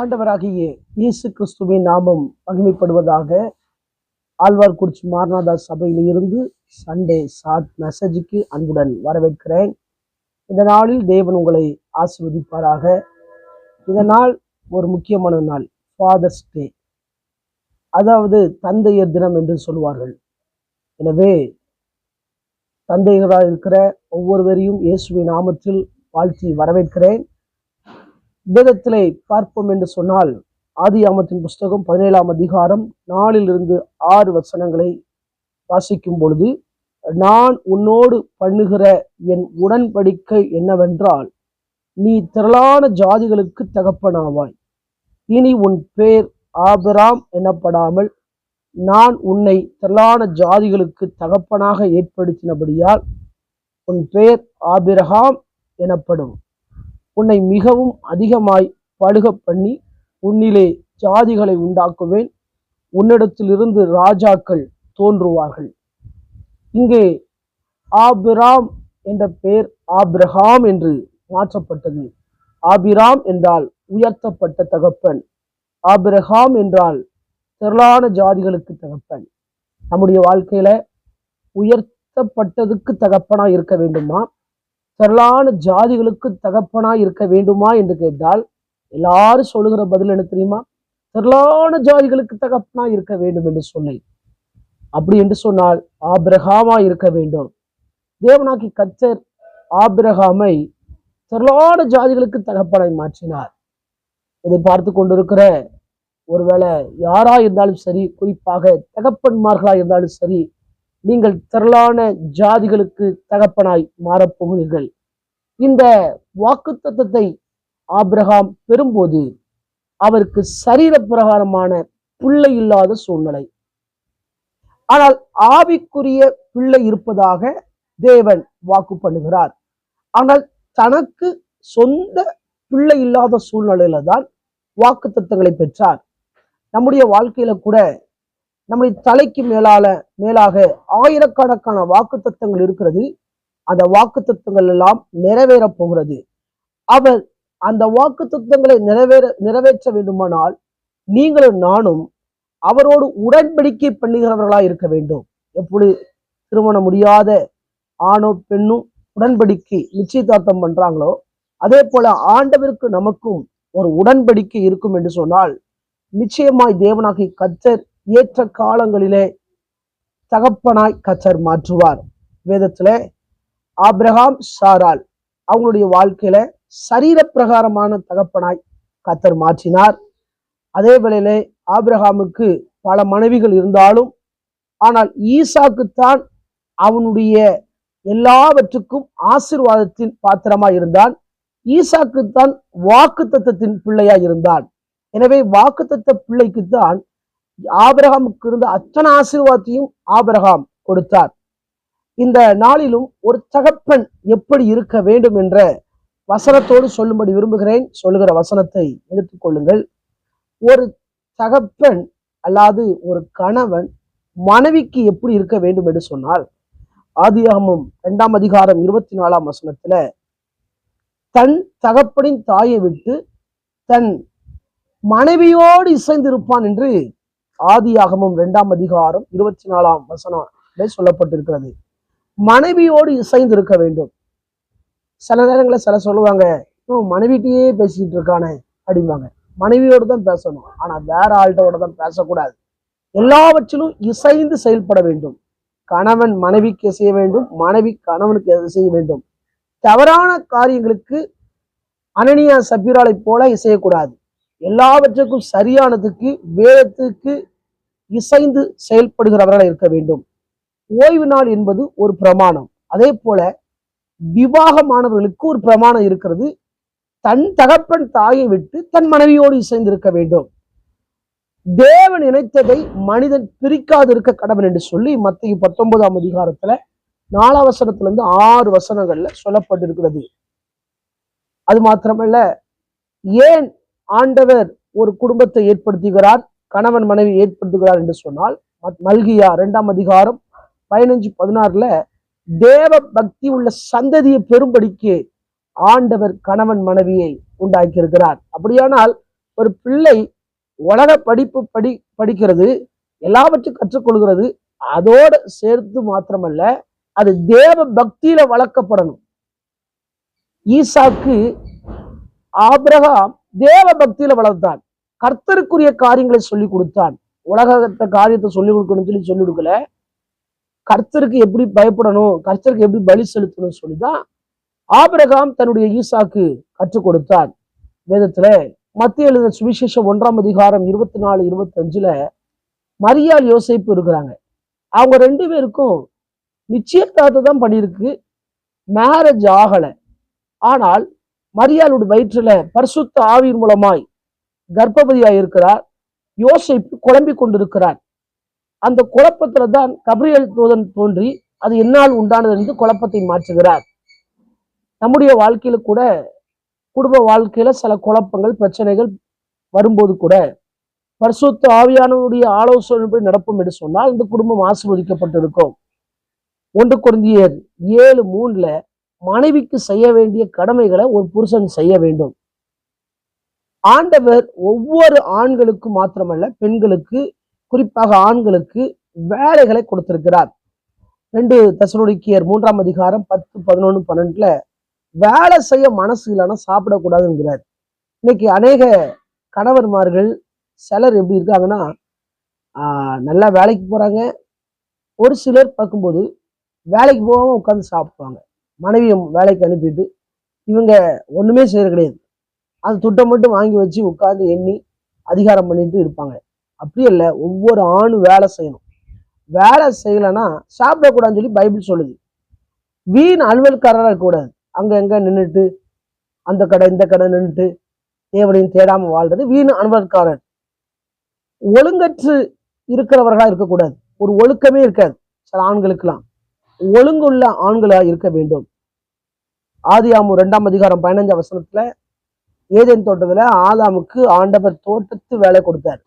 ஆண்டவராகிய இயேசு கிறிஸ்துவின் நாமம் மகிமைப்படுவதாக ஆழ்வார்குறிச்சி மாரநாதா சபையில் இருந்து சண்டே ஷார்ட் மெசேஜுக்கு அன்புடன் வரவேற்கிறேன். இந்த நாளில் தேவன் உங்களை ஆசிர்வதிப்பாராக. இந்த நாள் ஒரு முக்கியமான நாள் ஃபாதர்ஸ் டே அதாவது தந்தையர் தினம் என்று சொல்வார்கள். எனவே தந்தைகளாக இருக்கிற ஒவ்வொருவரையும் இயேசுவின் நாமத்தில் வாழ்த்தி வரவேற்கிறேன். வேதத்திலே பார்ப்போம் என்று சொன்னால் ஆதி ஆமத்தின் புஸ்தகம் பதினேழாம் அதிகாரம் நாலிலிருந்து ஆறு வசனங்களை வாசிக்கும் பொழுது நான் உன்னோடு பண்ணுகிற என் உடன்படிக்கை என்னவென்றால் நீ திரளான ஜாதிகளுக்கு தகப்பனாவாய். இனி உன் பேர் ஆபிராம் எனப்படாமல் நான் உன்னை திரளான ஜாதிகளுக்கு தகப்பனாக ஏற்படுத்தினபடியால் உன் பேர் ஆபிரகாம் எனப்படும். உன்னை மிகவும் அதிகமாய் படுக பண்ணி உன்னிலே ஜாதிகளை உண்டாக்குவேன். உன்னிடத்திலிருந்து ராஜாக்கள் தோன்றுவார்கள். இங்கே ஆபிராம் என்ற பெயர் ஆப்ரஹாம் என்று மாற்றப்பட்டது. ஆபிராம் என்றால் உயர்த்தப்பட்ட தகப்பன். ஆபிரஹாம் என்றால் திரளான ஜாதிகளுக்கு தகப்பன். நம்முடைய வாழ்க்கையில உயர்த்தப்பட்டதுக்கு தகப்பனா இருக்க வேண்டுமா? திரளான ஜாதிகளுக்கு தகப்பனா இருக்க வேண்டுமா என்று கேட்டால் எல்லாரும் சொல்லுகிற பதில் என்ன தெரியுமா? திரளான ஜாதிகளுக்கு தகப்பனா இருக்க வேண்டும் என்று சொல்லி. அப்படி என்று சொன்னால் ஆபிரகாமா இருக்க வேண்டும். தேவனாக்கி கச்சர் ஆபிரகாமை திரளான ஜாதிகளுக்கு தகப்பனாய் மாற்றினார். இதை பார்த்து கொண்டிருக்கிற ஒருவேளை யாரா இருந்தாலும் சரி குறிப்பாக தகப்பன்மார்களா இருந்தாலும் சரி நீங்கள் திரளான ஜாதிகளுக்கு தகப்பனாய் மாறப்போகிறீர்கள் இந்த வாக்கு தத்தத்தை ஆபிரகாம் பெறும்போது அவருக்கு சரீர பிரகாரமான பிள்ளை இல்லாத சூழ்நிலை. ஆனால் ஆவிக்குரிய பிள்ளை இருப்பதாக தேவன் வாக்கு பண்ணுகிறார். ஆனால் தனக்கு சொந்த பிள்ளை இல்லாத சூழ்நிலையில தான் வாக்கு தத்துவங்களை பெற்றார். நம்முடைய வாழ்க்கையில கூட நம்முடைய தலைக்கு மேலால மேலாக ஆயிரக்கணக்கான வாக்கு தத்துவங்கள் இருக்கிறது. அந்த வாக்கு தத்துவங்கள் எல்லாம் நிறைவேறப் போகிறது. அவர் அந்த வாக்கு தத்துவங்களை நிறைவேற நிறைவேற்ற வேண்டுமானால் நீங்களும் நானும் அவரோடு உடன்படிக்கை பண்ணுகிறவர்களா இருக்க வேண்டும். எப்படி திருமணம் முடியாத ஆணோ பெண்ணும் உடன்படிக்கை நிச்சயதார்த்தம் பண்றாங்களோ அதே போல ஆண்டவருக்கு நமக்கும் ஒரு உடன்படிக்கை இருக்கும் என்று சொன்னால் நிச்சயமாய் தேவனாகி கத்தர் ஏற்ற காலங்களிலே தகப்பனாய் கத்தர் மாற்றுவார். வேதத்துல ஆப்ரஹாம் சாரால் அவங்களுடைய வாழ்க்கையில சரீரப்பிரகாரமான தகப்பனாய் கத்தர் மாற்றினார். அதே வேளையிலே ஆப்ரஹாமுக்கு பல மனைவிகள் இருந்தாலும் ஆனால் ஈசாக்குத்தான் அவனுடைய எல்லாவற்றுக்கும் ஆசிர்வாதத்தின் பாத்திரமா இருந்தான். ஈசாக்குத்தான் வாக்கு தத்தத்தின் பிள்ளையா இருந்தான். எனவே வாக்கு தத்த பிள்ளைக்குத்தான் ஆபிரகாமுக்கு இருந்த அத்தனை ஆசீர்வாதத்தையும் ஆபிரகாம் கொடுத்தார். இந்த நாளிலும் ஒரு தகப்பன் எப்படி இருக்க வேண்டும் என்ற வசனத்தோடு சொல்லும்படி விரும்புகிறேன். சொல்லுகிற வசனத்தை எடுத்துக்கொள்ளுங்கள் ஒரு தகப்பன் அல்லாது ஒரு கணவன் மனைவிக்கு எப்படி இருக்க வேண்டும் என்று சொன்னால் ஆதியாகமும் இரண்டாம் அதிகாரம் இருபத்தி நாலாம் வசனத்துல தன் தகப்பனின் தாயை விட்டு தன் மனைவியோடு இசைந்திருப்பான் என்று ஆதியாகமும் இரண்டாம் அதிகாரம் இருபத்தி நாலாம் வசனம் சொல்லப்பட்டிருக்கிறது. மனைவியோடு இசைந்து இருக்க வேண்டும். சில நேரங்களில் சில சொல்லுவாங்க மனைவிட்டையே பேசிக்கிட்டு இருக்கானே அப்படிம்பாங்க. மனைவியோடு தான் பேசணும். ஆனா வேற ஆள்கிட்டோட தான் பேசக்கூடாது. எல்லாவற்றிலும் இசைந்து செயல்பட வேண்டும். கணவன் மனைவிக்கு செய்ய வேண்டும். மனைவி கணவனுக்கு செய்ய வேண்டும். தவறான காரியங்களுக்கு அனனியா சபீராலை போல இசையக்கூடாது. எல்லாவற்றுக்கும் சரியானதுக்கு வேதத்துக்கு இசைந்து செயல்படுகிறவர்களாக இருக்க வேண்டும். ஓய்வு நாள் என்பது ஒரு பிரமாணம். அதே போல விவாகமானவர்களுக்கு ஒரு பிரமாணம் இருக்கிறது. தன் தகப்பன் தாயை விட்டு தன் மனைவியோடு இசைந்திருக்க வேண்டும். தேவன் இணைத்ததை மனிதன் பிரிக்காதிருக்க கடவன் என்று சொல்லி மத்திய பத்தொன்பதாம் அதிகாரத்துல நாலாவசனத்திலிருந்து இருந்து ஆறு வசனங்கள்ல சொல்லப்பட்டிருக்கிறது. அது மாத்திரமல்ல ஏன் ஆண்டவர் ஒரு குடும்பத்தை ஏற்படுத்துகிறார்? கணவன் மனைவி ஏற்படுத்துகிறார் என்று சொன்னால் மல்கியா ரெண்டாம் அதிகாரம் பதினஞ்சு பதினாறுல தேவ பக்தி உள்ள சந்ததியை பெரும்படிக்கு ஆண்டவர் கணவன் மனைவியை உண்டாக்கி இருக்கிறார் அப்படியானால் ஒரு பிள்ளை உலக படிப்பு படி படிக்கிறது எல்லாவற்றையும் கற்றுக்கொள்கிறது அதோடு சேர்த்து மாத்திரமல்ல அது தேவ பக்தியில வளர்க்கப்படணும். ஈசாக்கு ஆப்ரஹாம் தேவ பக்தியில வளர்த்தான் கர்த்தருக்குரிய காரியங்களை சொல்லி கொடுத்தான். உலகத்தை காரியத்தை சொல்லி கொடுக்கணும்னு சொல்லி சொல்லி கொடுக்கல. கர்த்தருக்கு எப்படி பயப்படணும் கர்த்தருக்கு எப்படி பலி செலுத்தணும்னு சொல்லிதான் ஆபிரகாம் தன்னுடைய ஈசாக்கு கற்றுக் கொடுத்தான். வேதத்துல மத்திய எழுத சுவிசேஷம் ஒன்றாம் அதிகாரம் இருபத்தி நாலு இருபத்தி அஞ்சுல மரியாள் யோசிப்பு இருக்கிறாங்க. அவங்க ரெண்டு பேருக்கும் நிச்சயதார்த்தம் தான் பண்ணியிருக்கு. மேரேஜ் ஆகலை. ஆனால் மரியாளுடைய வயிற்றுல பரிசுத்த ஆவியின் மூலமாய் கர்ப்பவதியாக இருக்கிறார் யோசிப்பு குழம்பி கொண்டிருக்கிறார். அந்த குழப்பத்துல தான் கபிரியல் தூதன் தோன்றி அது என்னால் உண்டானது என்று குழப்பத்தை மாற்றுகிறார். நம்முடைய வாழ்க்கையில கூட குடும்ப வாழ்க்கையில சில குழப்பங்கள் பிரச்சனைகள் வரும்போது கூட பரிசுத்த ஆவியானவருடைய ஆலோசனை நடப்பும் என்று சொன்னால் இந்த குடும்பம் ஆசிர்வதிக்கப்பட்டிருக்கும். ஒன்று குருந்தியர் ஏழு மூணுல மனைவிக்கு செய்ய வேண்டிய கடமைகளை ஒரு புருஷன் செய்ய வேண்டும். ஆண்டவர் ஒவ்வொரு ஆண்களுக்கும் மாத்திரமல்ல பெண்களுக்கு குறிப்பாக ஆண்களுக்கு வேலைகளை கொடுத்திருக்கிறார். ரெண்டு தசனுடிக்கியர் மூன்றாம் அதிகாரம் பத்து பதினொன்று பன்னெண்டுல வேலை செய்ய மனசு இல்லைன்னா சாப்பிடக்கூடாதுங்கிறார். இன்னைக்கு அநேக கணவர்மார்கள் சிலர் எப்படி இருக்காங்கன்னா நல்லா வேலைக்கு போறாங்க. ஒரு சிலர் பார்க்கும்போது வேலைக்கு போகாம உட்காந்து சாப்பிடுவாங்க. மனைவியை வேலைக்கு அனுப்பிட்டு இவங்க ஒண்ணுமே செய்யறது கிடையாது. அந்த துட்டை மட்டும் வாங்கி வச்சு உட்காந்து எண்ணி அதிகாரம் பண்ணிட்டு இருப்பாங்க. அப்படி இல்லை ஒவ்வொரு ஆணும் வேலை செய்யணும். வேலை செய்யலைன்னா சாப்பிடக்கூடாதுன்னு சொல்லி பைபிள் சொல்லுது. வீண் அலுவல்காரராக இருக்கக்கூடாது. அங்கே எங்கே நின்றுட்டு அந்த கடை இந்த கடை நின்றுட்டு தேவனையும் தேடாமல் வாழ்றது வீண் அலுவல்காரர். ஒழுங்கற்று இருக்கிறவர்களாக இருக்கக்கூடாது. ஒரு ஒழுக்கமே இருக்காது. சில ஆண்களுக்கெல்லாம். ஒழுங்குள்ள ஆண்களாக இருக்க வேண்டும். ஆதியாமு ரெண்டாம் அதிகாரம் பதினஞ்சாம் வசனத்துல ஏதேன் தோட்டத்துல ஆதாமுக்கு ஆண்டவர் தோட்டத்து வேலை கொடுத்தார்.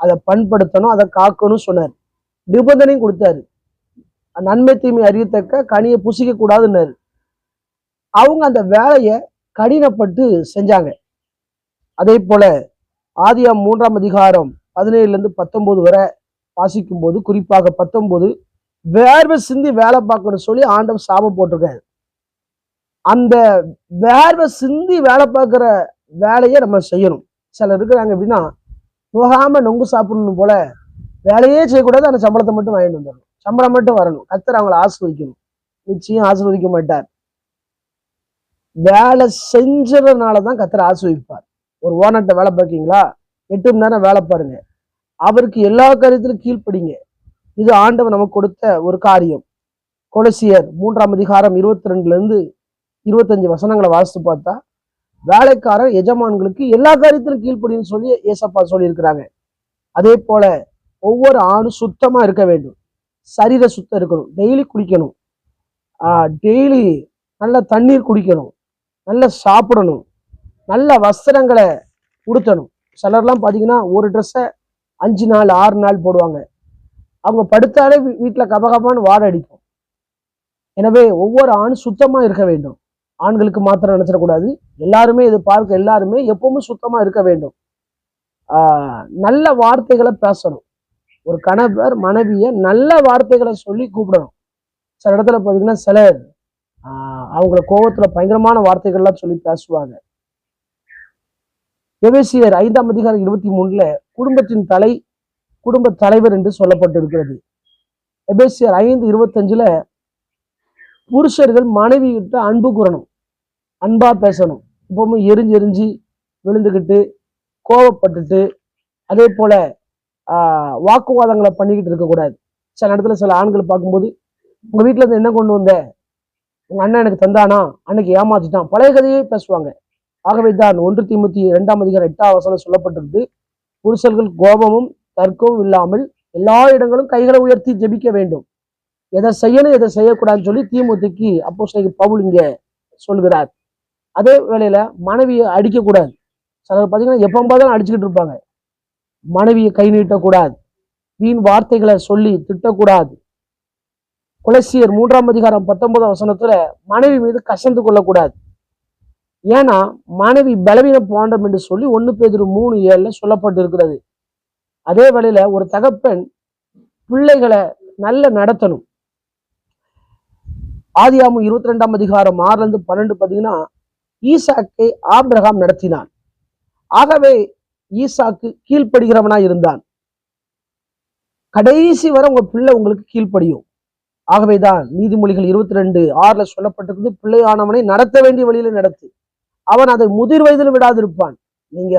அதை பண்படுத்தணும் அதை காக்கணும் சொன்னார். நிபந்தனையும் கொடுத்தாரு. நன்மை தீமை அறியத்தக்க கனியை புசிக்க கூடாதுன்னாரு. அவங்க அந்த வேலையை கடினப்பட்டு செஞ்சாங்க. அதே போல ஆதியாம் மூன்றாம் அதிகாரம் பதினேழுல இருந்து பத்தொன்பது வரை வாசிக்கும் போது குறிப்பாக பத்தொன்பது வேர்வை சிந்தி வேலை பார்க்கணும்னு சொல்லி ஆண்டவர் சாபம் போட்டிருக்காரு. அந்த வேர்வை சிந்தி வேலை பார்க்குற வேலையை நம்ம செய்யணும். சிலர் இருக்கிறாங்க அப்படின்னா நோகாம நொங்கு சாப்பிடணும் போல வேலையே செய்யக்கூடாது அந்த சம்பளத்தை மட்டும் வாங்கிட்டு வந்துடணும். சம்பளம் மட்டும் வரணும். கத்தர் அவங்கள ஆசிர்வதிக்கணும். நிச்சயம் ஆசிர்வதிக்க மாட்டார். வேலை செஞ்சதுனால தான் கத்தர் ஆசிர்விப்பார் ஒரு ஓனர்கிட்ட வேலை பார்க்கீங்களா? எட்டு மணி நேரம் வேலை பாருங்க. அவருக்கு எல்லா காரியத்திலும் கீழ்ப்படிங்க. இது ஆண்டவர் நமக்கு கொடுத்த ஒரு காரியம். கொலசியர் மூன்றாம் அதிகாரம் இருபத்தி ரெண்டுல இருந்து இருபத்தஞ்சு வசனங்களை வாசித்து பார்த்தா வேலைக்காரர் எஜமான்களுக்கு எல்லா காரியத்திலும் கீழ்ப்படின்னு சொல்லி ஏசப்பா சொல்லியிருக்கிறாங்க. அதே போல ஒவ்வொரு ஆணும் சுத்தமாக இருக்க வேண்டும். சரீர சுத்தம் இருக்கணும். டெய்லி குளிக்கணும். டெய்லி நல்ல தண்ணீர் குடிக்கணும். நல்ல சாப்பிடணும். நல்ல வஸ்திரங்களை உடுத்தணும். சிலர்லாம் பார்த்தீங்கன்னா ஒரு ட்ரெஸ்ஸை அஞ்சு நாள் ஆறு நாள் போடுவாங்க. அவங்க படுத்தாலே வீட்டில் கபகபான்னு வாட அடிக்கும். எனவே ஒவ்வொரு ஆணும் சுத்தமாக இருக்க வேண்டும். ஆண்களுக்கு மாத்திரம் நினைச்சிடக்கூடாது. எல்லாருமே இது பார்க்க எல்லாருமே எப்பவுமே சுத்தமாக இருக்க வேண்டும். ஆஹ் நல்ல வார்த்தைகளை பேசணும். ஒரு கணவர் மனைவியை நல்ல வார்த்தைகளை சொல்லி கூப்பிடணும். சில இடத்துல பார்த்தீங்கன்னா சிலர் ஆஹ் அவங்கள கோபத்தில் பயங்கரமான வார்த்தைகள்லாம் சொல்லி பேசுவாங்க. எவேசியர் ஐந்தாம் அதிகாரம் இருபத்தி மூணுல குடும்பத்தின் தலை குடும்ப தலைவர் என்று சொல்லப்பட்டிருக்கிறது. எபேசியர் ஐந்து இருபத்தஞ்சுல புருஷர்கள் மனைவி கிட்ட அன்பு கூறணும். அன்பாக பேசணும். எப்பவுமே எரிஞ்சு எரிஞ்சு விழுந்துக்கிட்டு கோவப்பட்டுட்டு அதே போல் வாக்குவாதங்களை பண்ணிக்கிட்டு இருக்கக்கூடாது. சில இடத்துல சில ஆண்கள் பார்க்கும்போது உங்கள் வீட்டில் இருந்து என்ன கொண்டு வந்த? உங்கள் அண்ணன் எனக்கு தந்தானா? அன்னைக்கு ஏமாத்திட்டான். பழைய கதையே பேசுவாங்க. ஆகவே தான் ஒன்று தீமுத்தி இரண்டாம் அதிகாரம் எட்டாம் வசனம் சொல்லப்பட்டிருக்கு. புருஷர்கள் கோபமும் தர்க்கமும் இல்லாமல் எல்லா இடங்களும் கைகளை உயர்த்தி ஜெபிக்க வேண்டும். எதை செய்யணும் எதை செய்யக்கூடாதுன்னு சொல்லி தீமுத்திக்கு அப்போ பவுல் இங்க சொல்கிறார். அதே வேளையில மனைவியை அடிக்கக்கூடாது. சிலர் பார்த்தீங்கன்னா எப்போ பார்த்தாலும் அடிச்சுக்கிட்டு இருப்பாங்க. மனைவியை கை நீட்டக்கூடாது. வீண் வார்த்தைகளை சொல்லி திட்டக்கூடாது. குலசியர் மூன்றாம் அதிகாரம் பத்தொன்பதாம் வசனத்துல மனைவி மீது கசந்து கொள்ளக்கூடாது. ஏன்னா மனைவி பலவீன பாண்டம் என்று சொல்லி ஒன்று பேர் மூணு ஏழில் சொல்லப்பட்டு இருக்கிறது அதே வேளையில ஒரு தகப்பன் பிள்ளைகளை நல்ல நடத்தணும். ஆதியாமும் இருபத்தி ரெண்டாம் அதிகாரம் ஆறுல இருந்து பன்னெண்டு பார்த்தீங்கன்னா ஈசாக்கை ஆப்ரஹாம் நடத்தினான். ஆகவே ஈசாக்கு கீழ்ப்படுகிறவனா இருந்தான். கடைசி வரை உங்க பிள்ளை உங்களுக்கு கீழ்ப்படியும். ஆகவேதான் நீதிமொழிகள் இருபத்தி ரெண்டு ஆறுல சொல்லப்பட்டிருக்கு பிள்ளையானவனை நடத்த வேண்டிய வழியில நடத்து. அவன் அதை முதிர் வயதில் விடாதிருப்பான். நீங்க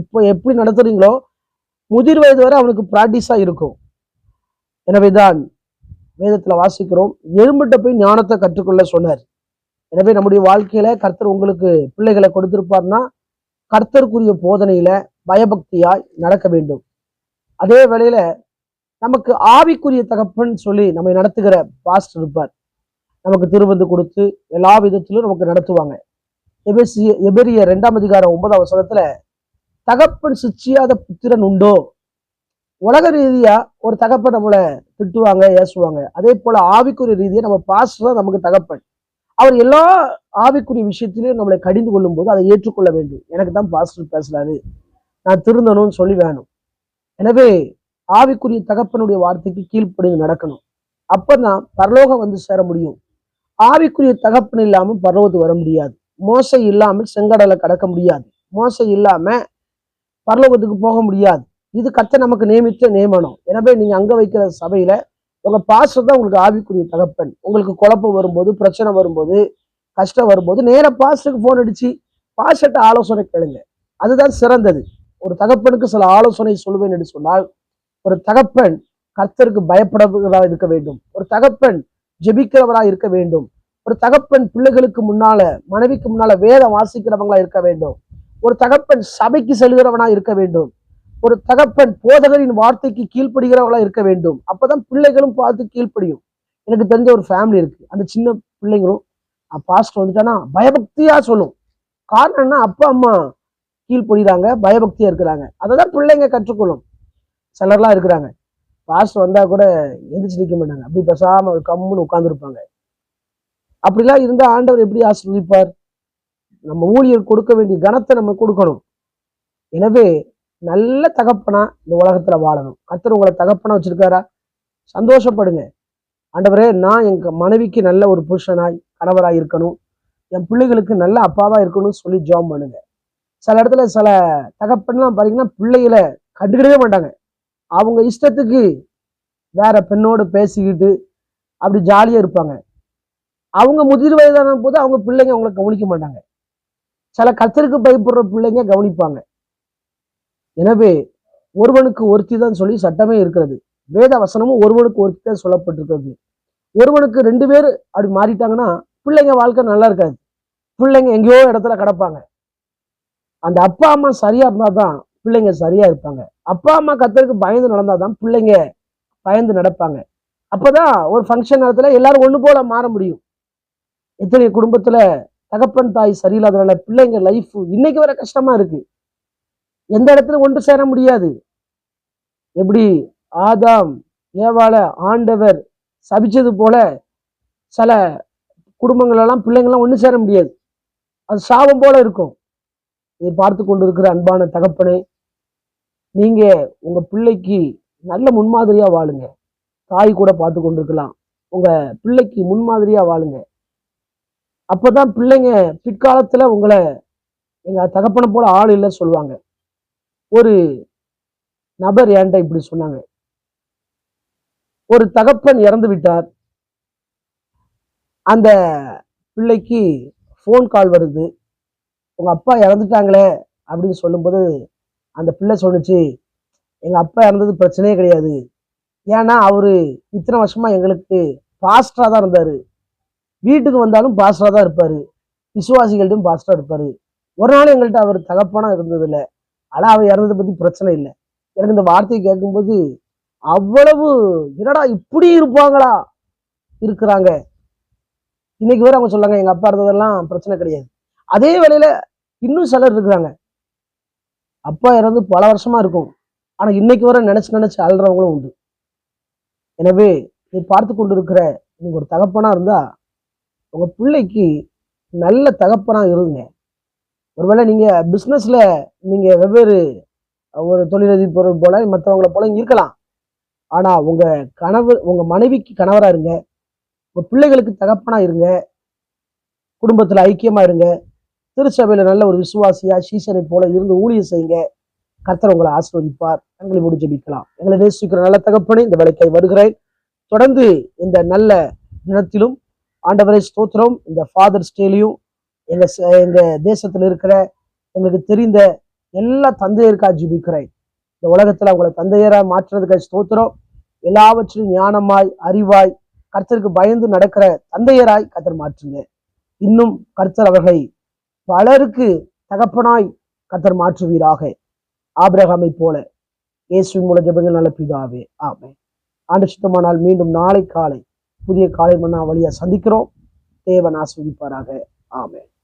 இப்போ எப்படி நடத்துறீங்களோ முதிர் வயது வரை அவனுக்கு பிராக்டிஸா இருக்கும். எனவேதான் வேதத்துல வாசிக்கிறோம் எறும்பிட்ட போய் ஞானத்தை கற்றுக்கொள்ள சொன்னார். எனவே நம்முடைய வாழ்க்கையில கர்த்தர் உங்களுக்கு பிள்ளைகளை கொடுத்திருப்பார்னா கர்த்தருக்குரிய போதனையில பயபக்தியாய் நடக்க வேண்டும். அதே வேளையில நமக்கு ஆவிக்குரிய தகப்பன் சொல்லி நம்மை நடத்துகிற பாஸ்டர் இருப்பார். நமக்கு திருவந்து கொடுத்து எல்லா விதத்திலும் நமக்கு நடத்துவாங்க. எபேசிய எபெரிய ரெண்டாம் அதிகாரம் ஒன்பதாம் வசனத்துல தகப்பன் சிச்சியாத புத்திரன் உண்டோ? உலக ரீதியா ஒரு தகப்பன் நம்மளை திட்டுவாங்க ஏசுவாங்க. அதே போல ஆவிக்குரிய ரீதியா நம்ம பாஸ்டர் தான் நமக்கு தகப்பன். அவர் எல்லா ஆவிக்குரிய விஷயத்திலையும் நம்மளை கடிந்து கொள்ளும் போது அதை ஏற்றுக்கொள்ள வேண்டும். எனக்கு தான் பாஸ்டர் பேசுறாரு. நான் திருந்தணும்னு சொல்லி வேணும். எனவே ஆவிக்குரிய தகப்பனுடைய வார்த்தைக்கு கீழ்ப்படிந்து நடக்கணும். அப்பதான் பரலோகம் வந்து சேர முடியும். ஆவிக்குரிய தகப்பன் இல்லாமல் பரலோகத்துக்கு வர முடியாது. மோசை இல்லாமல் செங்கடலை கடக்க முடியாது. மோசை இல்லாம பரலோகத்துக்கு போக முடியாது. இது கத்த நமக்கு நியமித்த நியமனம். எனவே நீங்க அங்க வைக்கிற சபையில உங்க பாஸ்டர் தான் உங்களுக்கு ஆவிக்குரிய தகப்பன். உங்களுக்கு குழப்பம் வரும்போது பிரச்சனை வரும்போது கஷ்டம் வரும்போது நேராக பாஸ்டருக்கு ஃபோன் அடிச்சு பாஸ்டர்கிட்ட ஆலோசனை கேளுங்க. அதுதான் சிறந்தது. ஒரு தகப்பனுக்கு சில ஆலோசனை சொல்லுவேன் என்று சொன்னால் ஒரு தகப்பன் கர்த்தருக்கு பயப்படுறவராக இருக்க வேண்டும். ஒரு தகப்பன் ஜெபிக்கிறவராக இருக்க வேண்டும். ஒரு தகப்பன் பிள்ளைகளுக்கு முன்னால மனைவிக்கு முன்னால வேதம் வாசிக்கிறவங்களா இருக்க வேண்டும். ஒரு தகப்பன் சபைக்கு செல்கிறவனா இருக்க வேண்டும். ஒரு தகப்பன் போதகரின் வார்த்தைக்கு கீழ்ப்படுகிறவர்களாக இருக்க வேண்டும். அப்பதான் பிள்ளைகளும் பார்த்து கீழ்ப்படியும். எனக்கு தெரிஞ்ச ஒரு ஃபேமிலி இருக்கு. அந்த சின்ன பிள்ளைங்களும் பாஸ்டர் வந்துட்டானா பயபக்தியா சொல்லும். காரணம் என்ன? அப்பா அம்மா கீழ்ப்படுகிறாங்க பயபக்தியா இருக்கிறாங்க. அதை தான் பிள்ளைங்க கற்றுக்கொள்ளும். சிலர்லாம் இருக்கிறாங்க. பாஸ்டர் வந்தா கூட எந்திரிச்சு நிற்க மாட்டாங்க. அப்படி பேசாம கம்முன்னு உட்காந்துருப்பாங்க அப்படிலாம் இருந்தால் ஆண்டவர் எப்படி ஆசிர்வதிப்பார்? நம்ம ஊழியர் கொடுக்க வேண்டிய கனத்தை நம்ம கொடுக்கணும். எனவே நல்ல தகப்பனா இந்த உலகத்துல வாழணும். கத்தர் உங்களை தகப்பனா வச்சிருக்காரா? சந்தோஷப்படுங்க. ஆண்டவரே நான் எங்க மனைவிக்கு நல்ல ஒரு புருஷனாய் கணவராய் இருக்கணும். என் பிள்ளைகளுக்கு நல்ல அப்பாவா இருக்கணும்னு சொல்லி ஜாம் பண்ணுங்க. சில இடத்துல சில தகப்பன்லாம் பாத்தீங்கன்னா பிள்ளைகளை கண்டுக்கிடவே மாட்டாங்க. அவங்க இஷ்டத்துக்கு வேற பெண்ணோடு பேசிக்கிட்டு அப்படி ஜாலியாக இருப்பாங்க. அவங்க முதிர் வயதான போது அவங்க பிள்ளைங்க அவங்கள கவனிக்க மாட்டாங்க. சில கத்தருக்கு பயப்படுற பிள்ளைங்க கவனிப்பாங்க. எனவே ஒருவனுக்கு ஒருத்தி தான் சொல்லி சட்டமே இருக்கிறது. வேத வசனமும் ஒருவனுக்கு ஒருத்தி தான் சொல்லப்பட்டிருக்கிறது. ஒருவனுக்கு ரெண்டு பேர் அப்படி மாறிட்டாங்கன்னா பிள்ளைங்க வாழ்க்கை நல்லா இருக்காது. பிள்ளைங்க எங்கேயோ இடத்துல கிடப்பாங்க. அந்த அப்பா அம்மா சரியா இருந்தால் தான் பிள்ளைங்க சரியா இருப்பாங்க. அப்பா அம்மா கத்தருக்கு பயந்து நடந்தால் தான் பிள்ளைங்க பயந்து நடப்பாங்க. அப்போதான் ஒரு ஃபங்க்ஷன் நேரத்துல எல்லாரும் ஒன்று போல மாற முடியும். எத்தனை குடும்பத்துல தகப்பன் தாய் சரியில்லாதனால பிள்ளைங்க லைஃப் இன்னைக்கு வர கஷ்டமா இருக்கு. எந்த இடத்துல ஒன்று சேர முடியாது. எப்படி? ஆதாம் ஏவாள ஆண்டவர் சபிச்சது போல சில குடும்பங்களெல்லாம் பிள்ளைங்கள்லாம் ஒன்று சேர முடியாது. அது சாபம் போல இருக்கும். இதை பார்த்து கொண்டிருக்கிற அன்பான தகப்பனே நீங்க உங்க பிள்ளைக்கு நல்ல முன்மாதிரியா வாழுங்க. தாய் கூட பார்த்து கொண்டிருக்கலாம். உங்க பிள்ளைக்கு முன்மாதிரியா வாழுங்க. அப்பதான் பிள்ளைங்க பிற்காலத்துல உங்களை எங்க தகப்பனை போல ஆள் இல்லை சொல்லுவாங்க. ஒரு நபர் என்கிட்ட இப்படி சொன்னாங்க? ஒரு தகப்பன் இறந்து விட்டார். அந்த பிள்ளைக்கு ஃபோன் கால் வருது. உங்க அப்பா இறந்துட்டாங்களே அப்படின்னு சொல்லும்போது அந்த பிள்ளை சொன்னிச்சு எங்க அப்பா இறந்தது பிரச்சனையே கிடையாது. ஏன்னா அவரு இத்தனை வருஷமா எங்களுக்கு பாஸ்டரா தான் இருந்தாரு. வீட்டுக்கு வந்தாலும் பாஸ்டரா தான் இருப்பாரு. விசுவாசிகள்ட்டும் பாஸ்டரா இருப்பாரு. ஒரு நாள் எங்கள்கிட்ட அவர் தகப்பனா இருந்ததில்லை. ஆனால் ஆனா இறந்ததை பத்தி பிரச்சனை இல்லை. எனக்கு இந்த வார்த்தையை கேட்கும்போது அவ்வளவு என்னடா இப்படி இருப்பாங்களா? இருக்கிறாங்க. இன்னைக்கு வேற அவங்க சொல்லாங்க எங்க அப்பா இருந்ததெல்லாம் பிரச்சனை கிடையாது. அதே வேளையில் இன்னும் சிலர் இருக்கிறாங்க. அப்பா இறந்து பல வருஷமா இருக்கும். ஆனா இன்னைக்கு வர நினைச்சு நினைச்சு அழுறவங்களும் உண்டு. எனவே நீ பார்த்து கொண்டு இருக்கிற நீங்க ஒரு தகப்பனா இருந்தா உங்க பிள்ளைக்கு நல்ல தகப்பனா இருங்க. ஒருவேளை நீங்க பிஸ்னஸில் நீங்க வெவ்வேறு ஒரு தொழிலதிபர் போல மற்றவங்கள போல இருக்கலாம். ஆனா உங்க கணவர் உங்க மனைவிக்கு கணவரா இருங்க. உங்க பிள்ளைகளுக்கு தகப்பனா இருங்க. குடும்பத்துல ஐக்கியமா இருங்க. திருச்சபையில நல்ல ஒரு விசுவாசியா சீசனை போல இருந்து ஊழியம் செய்யுங்க. கர்த்தர் உங்களை ஆசிர்வதிப்பார். கண்களை மூடி ஜபிக்கலாம். எங்களை நேசிக்கிற நல்ல தகப்பனே இந்த வேலைக்காய் வருகிறேன். தொடர்ந்து இந்த நல்ல தினத்திலும் ஆண்டவரை ஸ்தோத்திரம். இந்த ஃபாதர்ஸ் டேலையும் எங்க ச- எங்க தேசத்துல இருக்கிற எங்களுக்கு தெரிந்த எல்லா தந்தையருக்காக ஜிபிக்கிறேன் இந்த உலகத்துல அவங்கள தந்தையரா மாற்றுறதுக்கு ஸ்தோத்திரம். எல்லாவற்றிலும் ஞானமாய் அறிவாய் கர்த்தருக்கு பயந்து நடக்கிற தந்தையராய் கர்த்தர் மாற்றுங்க. இன்னும் கர்த்தர் அவர்களை பலருக்கு தகப்பனாய் கர்த்தர் மாற்றுவீராக. ஆபிரகாமை போல. இயேசு மூல ஜெபங்கள் நல்ல பிதாவே. ஆமே ஆண்டு சுத்தமானால் மீண்டும் நாளை காலை புதிய காலை மன்னா வழியா சந்திக்கிறோம். தேவன் ஆஸ்வதிப்பாராக Amen.